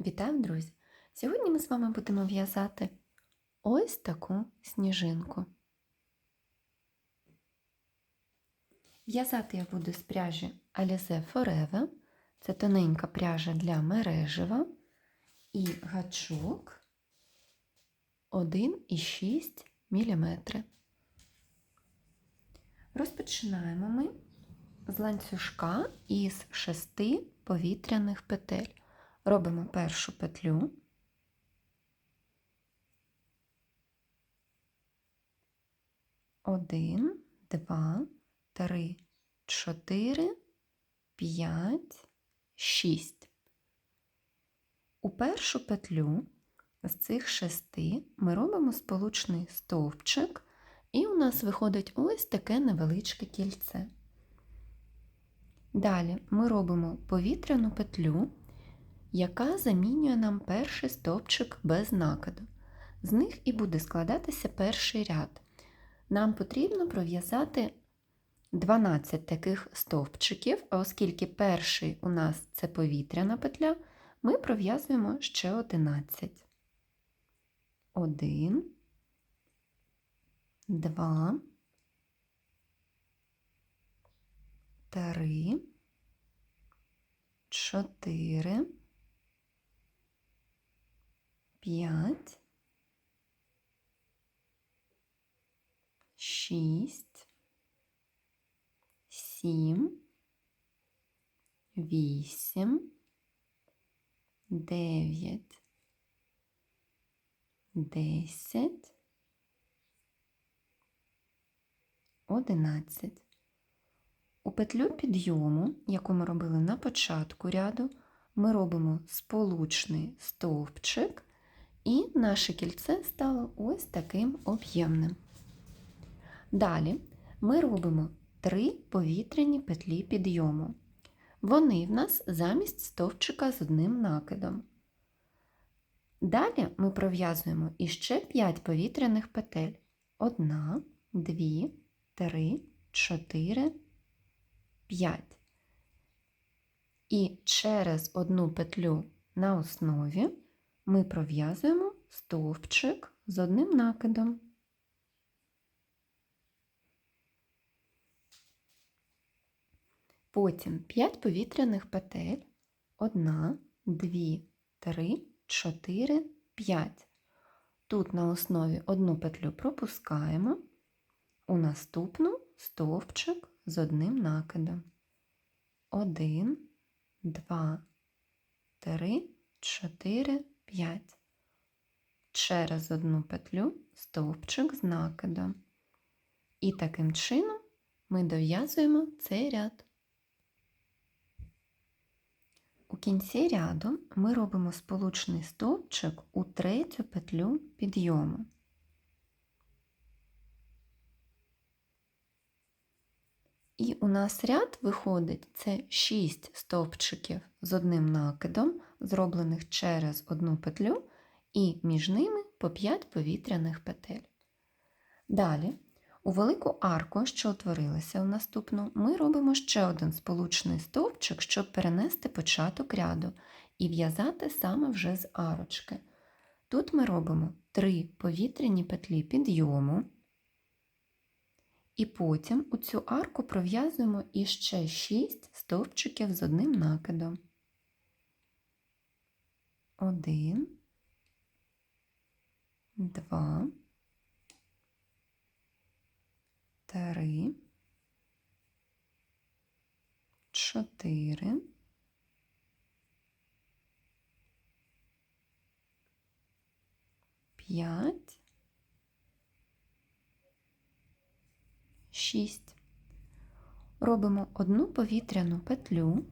Вітаю, друзі! Сьогодні ми з вами будемо в'язати ось таку сніжинку. В'язати я буду з пряжі Alize Forever. Це тоненька пряжа для мережева і гачок 1,6 мм. Розпочинаємо ми з ланцюжка із шести повітряних петель. Робимо першу петлю. Один, два, три, чотири, п'ять, шість. У першу петлю з цих шести ми робимо сполучний стовпчик, і у нас виходить ось таке невеличке кільце. Далі ми робимо повітряну петлю яка замінює нам перший стовпчик без накиду. З них і буде складатися перший ряд. Нам потрібно пров'язати 12 таких стовпчиків, а оскільки перший у нас це повітряна петля, ми пров'язуємо ще 11. 1, 2, 3, 4, п'ять, шість, сім, вісім, дев'ять, десять, одинадцять. У петлю підйому, яку ми робили на початку ряду, ми робимо сполучний стовпчик і наше кільце стало ось таким об'ємним. Далі ми робимо три повітряні петлі підйому. Вони в нас замість стовпчика з одним накидом. Далі ми пров'язуємо іще 5 повітряних петель. Одна, дві, три, чотири, п'ять. І через одну петлю на основі ми пров'язуємо стовпчик з одним накидом. Потім 5 повітряних петель. 1, 2, 3, 4, 5. Тут на основі одну петлю пропускаємо, у наступну стовпчик з одним накидом. 1, 2, 3, 4, 5. Через одну петлю стовпчик з накидом. І таким чином ми дов'язуємо цей ряд. У кінці ряду ми робимо сполучний стовпчик у третю петлю підйому. І у нас ряд виходить це 6 стовпчиків з одним накидом, зроблених через одну петлю, і між ними по 5 повітряних петель. Далі, у велику арку, що утворилася у наступну, ми робимо ще один сполучний стовпчик, щоб перенести початок ряду і в'язати саме вже з арочки. Тут ми робимо 3 повітряні петлі підйому. І потім у цю арку пров'язуємо іще 6 стовпчиків з одним накидом. Один, два, три, чотири, п'ять, шість. Робимо одну повітряну петлю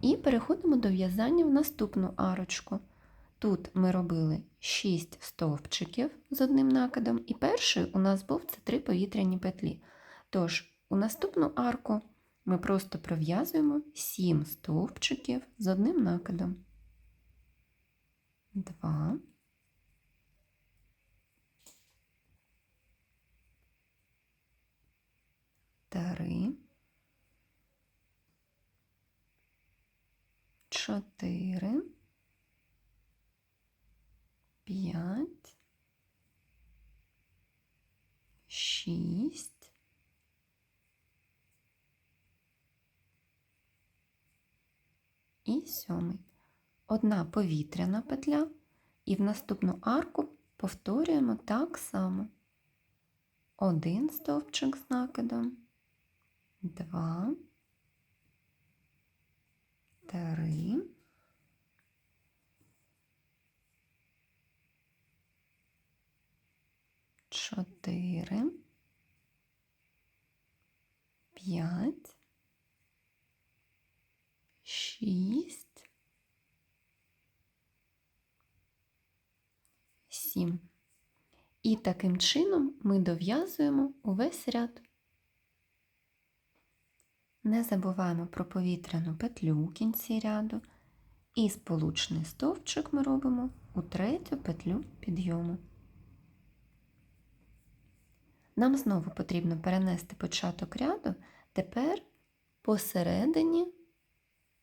і переходимо до в'язання в наступну арочку. Тут ми робили 6 стовпчиків з одним накидом, і перший у нас був це 3 повітряні петлі. Тож, у наступну арку ми просто пров'язуємо 7 стовпчиків з одним накидом. 2, три, чотири, п'ять, шість, і сьомий. Одна повітряна петля, і в наступну арку повторюємо так само. Один стовпчик з накидом, два три, чотири, п'ять, шість, сім. І таким чином ми дов'язуємо увесь ряд. Не забуваємо про повітряну петлю у кінці ряду. І сполучний стовпчик ми робимо у третю петлю підйому. Нам знову потрібно перенести початок ряду тепер посередині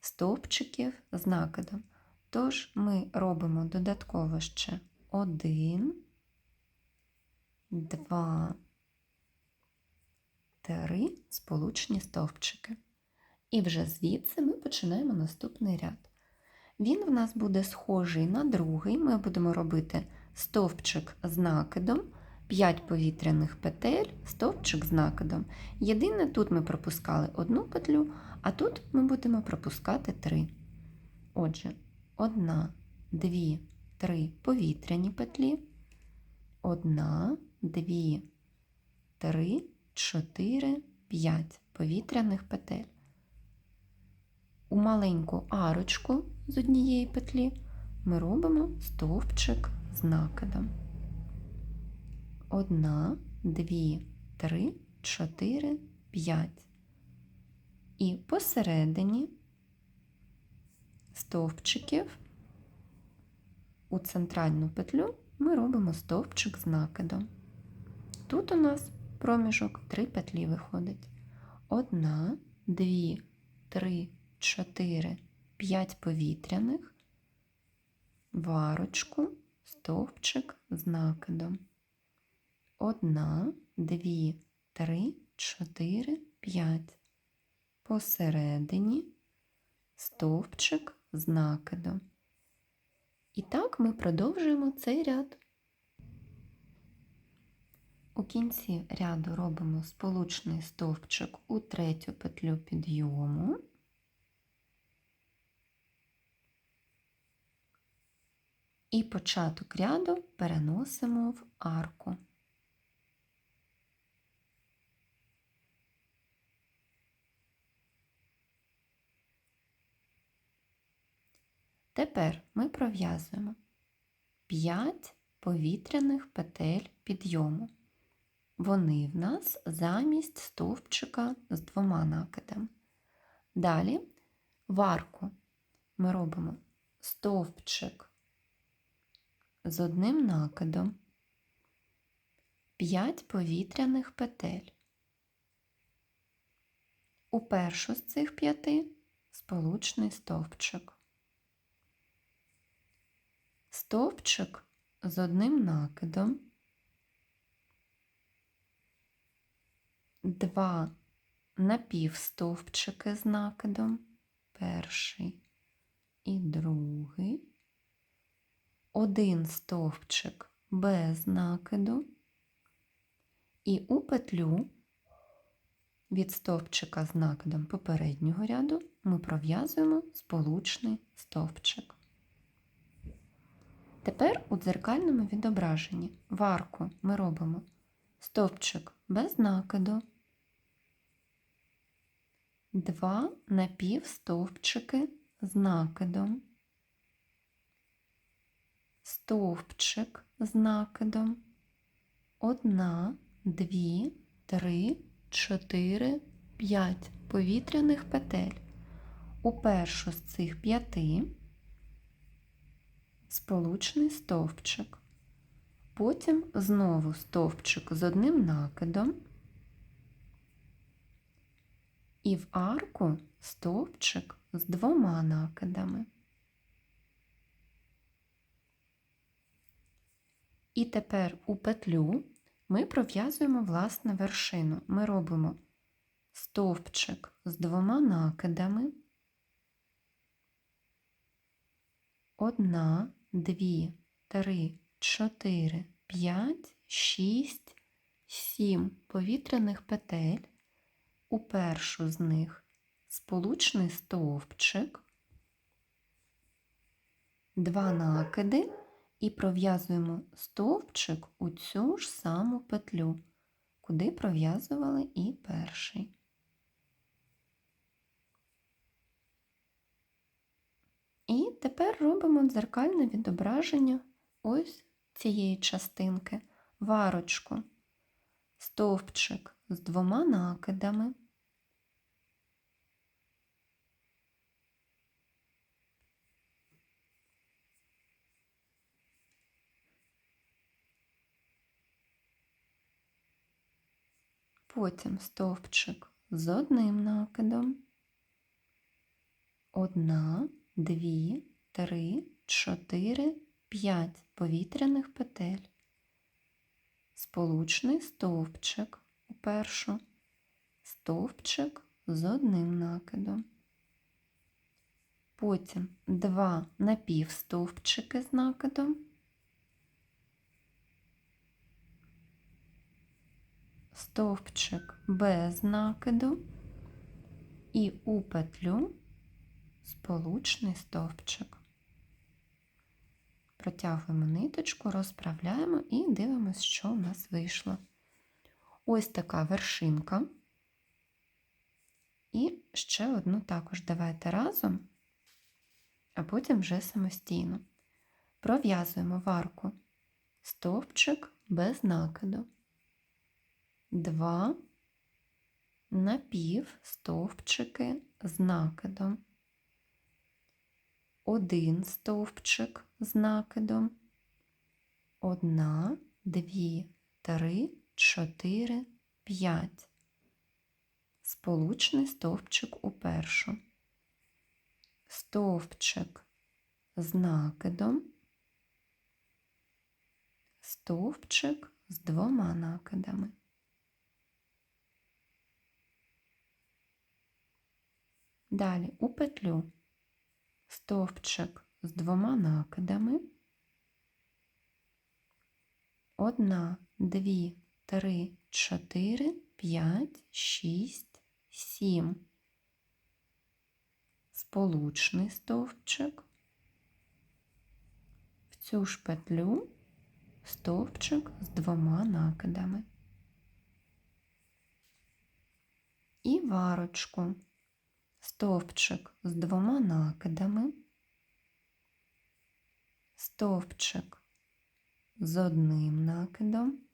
стовпчиків з накидом. Тож ми робимо додатково ще один, два, три сполучні стовпчики. І вже звідси ми починаємо наступний ряд. Він в нас буде схожий на другий. Ми будемо робити стовпчик з накидом, 5 повітряних петель, стовпчик з накидом. Єдине, тут ми пропускали одну петлю, а тут ми будемо пропускати 3. Отже, одна, дві, три повітряні петлі, одна, дві, три, чотири, п'ять повітряних петель. У маленьку арочку з однієї петлі ми робимо стовпчик з накидом. Одна, дві, три, чотири, п'ять. І посередині стовпчиків у центральну петлю ми робимо стовпчик з накидом. Тут у нас проміжок три петлі виходить. Одна, дві, три, чотири, п'ять повітряних, варочку, стовпчик з накидом. Одна, дві, три, чотири, п'ять. Посередині стовпчик з накидом. І так ми продовжуємо цей ряд. У кінці ряду робимо сполучний стовпчик у третю петлю підйому. І початок ряду переносимо в арку. Тепер ми пров'язуємо 5 повітряних петель підйому. Вони в нас замість стовпчика з двома накидами. Далі в арку ми робимо стовпчик з одним накидом, 5 повітряних петель. У першу з цих п'яти сполучний стовпчик. Стовпчик з одним накидом, два напівстовпчики з накидом, перший і другий, один стовпчик без накиду, і у петлю від стовпчика з накидом попереднього ряду ми пров'язуємо сполучний стовпчик. Тепер у дзеркальному відображенні в арку ми робимо стовпчик без накиду, два напівстовпчики з накидом, стовпчик з накидом, одна, дві, три, чотири, п'ять повітряних петель. У першу з цих п'яти сполучний стовпчик. Потім знову стовпчик з одним накидом. І в арку стовпчик з двома накидами. І тепер у петлю ми пров'язуємо власне вершину. Ми робимо стовпчик з двома накидами, Одна, дві, три, чотири, п'ять, шість, сім повітряних петель. У першу з них сполучний стовпчик, два накиди і пров'язуємо стовпчик у цю ж саму петлю, куди пров'язували і перший. І тепер робимо дзеркальне відображення ось цієї частинки, варочку, стовпчик з двома накидами. Потім стовпчик з одним накидом. Одна, дві, три, чотири, п'ять повітряних петель. Сполучний стовпчик першу, стовпчик з одним накидом. Потім два напівстовпчики з накидом. Стовпчик без накиду і у петлю сполучний стовпчик. Протягуємо ниточку, розправляємо і дивимося, що у нас вийшло. Ось така вершинка. І ще одну також давайте разом, а потім вже самостійно. Пров'язуємо варку стовпчик без накиду. Два напів стовпчики з накидом один стовпчик з накидом, одна, дві, три, чотири, п'ять. Сполучний стовпчик у першу, стовпчик з накидом, стовпчик з двома накидами. Далі у петлю стовпчик з двома накидами. Одна, дві, три, чотири, п'ять, шість, сім. Сполучний стовпчик. В цю ж петлю стовпчик з двома накидами. І варочку стовпчик з двома накидами, стовпчик з одним накидом,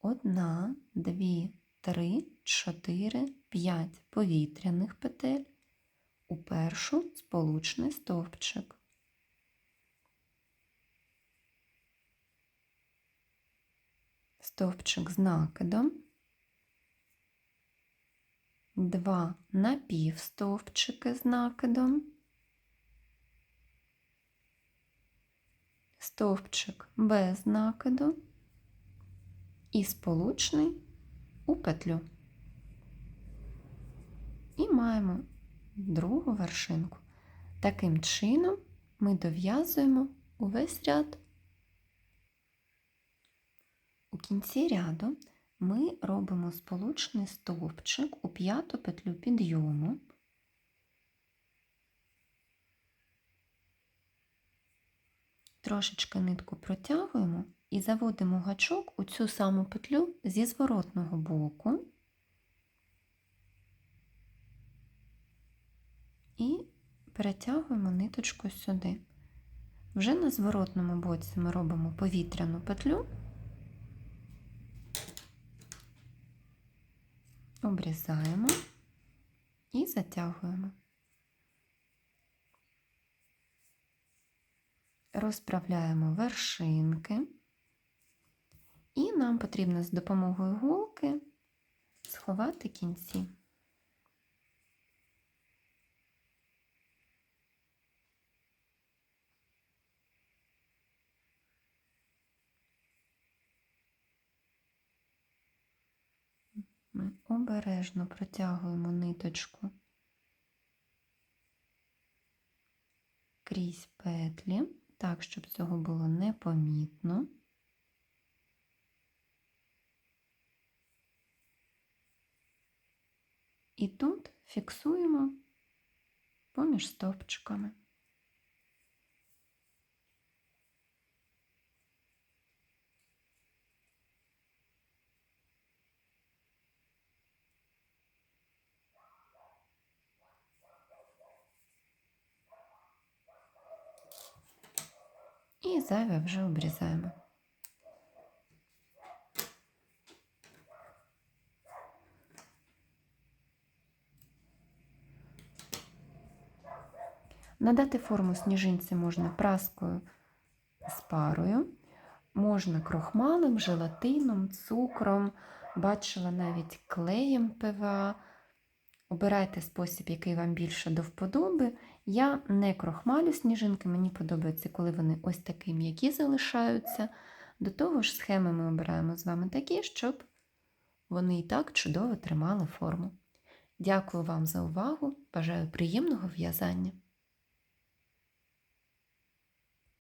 одна, дві, три, чотири, п'ять повітряних петель, у першу сполучний стовпчик. Стовпчик з накидом. Два напівстовпчики з накидом, стовпчик без накиду і сполучний у петлю. І маємо другу вершинку. Таким чином ми дов'язуємо увесь ряд. У кінці ряду ми робимо сполучний стовпчик у п'яту петлю підйому. Трошечки нитку протягуємо і заводимо гачок у цю саму петлю зі зворотного боку і перетягуємо ниточку сюди. Вже на зворотному боці ми робимо повітряну петлю. обрізаємо і затягуємо. Розправляємо вершинки, і нам потрібно з допомогою голки сховати кінці. Ми обережно протягуємо ниточку крізь петлі так, щоб цього було непомітно. І тут фіксуємо поміж стовпчиками. І зайве вже обрізаємо. Надати форму сніжинці можна праскою з парою, можна крохмалем, желатином, цукром, бачила навіть клеєм ПВА. Обирайте спосіб, який вам більше до вподоби. Я не крохмалю сніжинки, мені подобається, коли вони ось такі м'які залишаються. До того ж, схеми ми обираємо з вами такі, щоб вони і так чудово тримали форму. Дякую вам за увагу! Бажаю приємного в'язання!